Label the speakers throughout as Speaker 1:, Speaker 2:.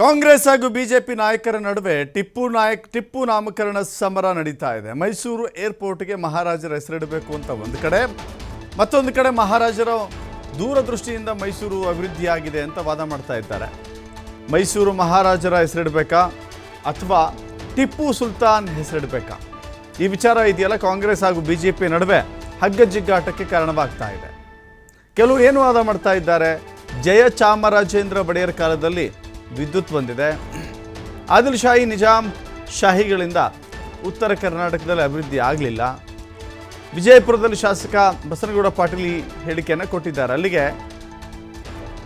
Speaker 1: ಕಾಂಗ್ರೆಸ್ ಹಾಗೂ ಬಿಜೆಪಿ ನಾಯಕರ ನಡುವೆ ಟಿಪ್ಪು ನಾಯಕ್, ಟಿಪ್ಪು ನಾಮಕರಣ ಸಮರ ನಡೀತಾ ಇದೆ. ಮೈಸೂರು ಏರ್ಪೋರ್ಟ್ಗೆ ಮಹಾರಾಜರ ಹೆಸರಿಡಬೇಕು ಅಂತ ಒಂದು ಕಡೆ. ಮತ್ತೊಂದು ಕಡೆ ಮಹಾರಾಜರ ದೂರದೃಷ್ಟಿಯಿಂದ ಮೈಸೂರು ಅಭಿವೃದ್ಧಿಯಾಗಿದೆ ಅಂತ ವಾದ ಮಾಡ್ತಾ ಇದ್ದಾರೆ. ಮೈಸೂರು ಮಹಾರಾಜರ ಹೆಸರಿಡಬೇಕಾ ಅಥವಾ ಟಿಪ್ಪು ಸುಲ್ತಾನ್ ಹೆಸರಿಡಬೇಕಾ? ಈ ವಿಚಾರ ಇದೆಯಲ್ಲ, ಕಾಂಗ್ರೆಸ್ ಹಾಗೂ ಬಿಜೆಪಿ ನಡುವೆ ಹಗ್ಗಜಿಗ್ಗಾಟಕ್ಕೆ ಕಾರಣವಾಗ್ತಾ ಇದೆ. ಕೆಲವರು ಏನು ವಾದ ಮಾಡ್ತಾ ಇದ್ದಾರೆ? ಜಯ ಚಾಮರಾಜೇಂದ್ರ ಒಡೆಯರ್ ಕಾಲದಲ್ಲಿ ವಿದ್ಯುತ್ ಬಂದಿದೆ. ಆದಿಲ್ ಶಾಹಿ ನಿಜಾಮ್ ಶಾಹಿಗಳಿಂದ ಉತ್ತರ ಕರ್ನಾಟಕದಲ್ಲಿ ಅಭಿವೃದ್ಧಿ ಆಗಲಿಲ್ಲ. ವಿಜಯಪುರದಲ್ಲಿ ಶಾಸಕ ಬಸನಗೌಡ ಪಾಟೀಲ್ ಹೇಳಿಕೆಯನ್ನು ಕೊಟ್ಟಿದ್ದಾರೆ. ಅಲ್ಲಿಗೆ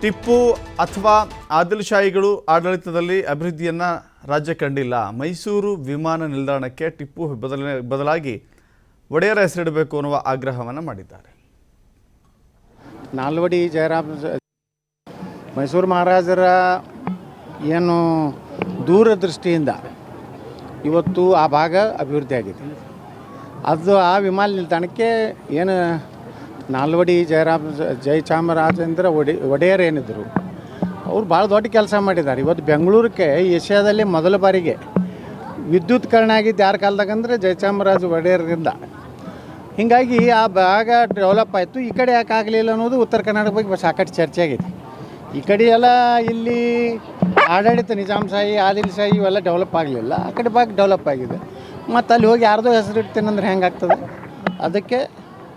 Speaker 1: ಟಿಪ್ಪು ಅಥವಾ ಆದಿಲ್ ಶಾಹಿಗಳು ಆಡಳಿತದಲ್ಲಿ ಅಭಿವೃದ್ಧಿಯನ್ನು ರಾಜ್ಯ ಕಂಡಿಲ್ಲ. ಮೈಸೂರು ವಿಮಾನ ನಿಲ್ದಾಣಕ್ಕೆ ಟಿಪ್ಪು ಬದಲ ಬದಲಾಗಿ ಒಡೆಯರ ಹೆಸರಿಡಬೇಕು ಅನ್ನುವ ಆಗ್ರಹವನ್ನು ಮಾಡಿದ್ದಾರೆ.
Speaker 2: ನಾಲ್ವಡಿ ಜಯರಾಮ್, ಮೈಸೂರು ಮಹಾರಾಜರ ಏನು ದೂರದೃಷ್ಟಿಯಿಂದ ಇವತ್ತು ಆ ಭಾಗ ಅಭಿವೃದ್ಧಿ ಆಗಿದೆ. ಅದು ಆ ವಿಮಾನ ನಿಲ್ದಾಣಕ್ಕೆ ಏನು ನಾಲ್ವಡಿ ಜಯರಾಮ್ ಜಯಚಾಮರಾಜೇಂದ್ರ ಒಡೆ, ಒಡೆಯರ್ ಏನಿದ್ರು, ಅವ್ರು ಭಾಳ ದೊಡ್ಡ ಕೆಲಸ ಮಾಡಿದ್ದಾರೆ. ಇವತ್ತು ಬೆಂಗಳೂರಿಗೆ, ಏಷ್ಯಾದಲ್ಲಿ ಮೊದಲ ಬಾರಿಗೆ ವಿದ್ಯುತ್ಕರಣ ಆಗಿದ್ದು ಯಾರ ಕಾಲದಾಗ ಅಂದರೆ ಜಯಚಾಮರಾಜ ಒಡೆಯರಿಂದ. ಹೀಗಾಗಿ ಆ ಭಾಗ ಡೆವಲಪ್ ಆಯಿತು. ಈ ಕಡೆ ಯಾಕೆ ಆಗಲಿಲ್ಲ ಅನ್ನೋದು ಉತ್ತರ ಕರ್ನಾಟಕ ಬಗ್ಗೆ ಸಾಕಷ್ಟು ಚರ್ಚೆ ಆಗಿದೆ. ಈ ಕಡೆ ಎಲ್ಲ ಇಲ್ಲಿ ಆಡಳಿತ ನಿಜಾಮ್ ಶಾಹಿ, ಆದಿಲ್ ಶಾಹಿ ಇವೆಲ್ಲ ಡೆವಲಪ್ ಆಗಲಿಲ್ಲ. ಆ ಕಡೆ ಭಾಗ ಡೆವಲಪ್ ಆಗಿದೆ. ಮತ್ತು ಅಲ್ಲಿ ಹೋಗಿ ಯಾರ್ದೋ ಹೆಸರು ಇಡ್ತೇನೆ ಹೆಂಗೆ ಆಗ್ತದೆ? ಅದಕ್ಕೆ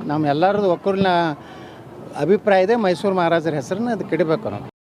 Speaker 2: ನಮ್ಮೆಲ್ಲರದ್ದು ಒಕ್ಕೂರಿನ ಅಭಿಪ್ರಾಯ ಇದೆ. ಮೈಸೂರು ಮಹಾರಾಜರ ಹೆಸರನ್ನ ಅದಕ್ಕೆ ಇಡಬೇಕು ನಾವು.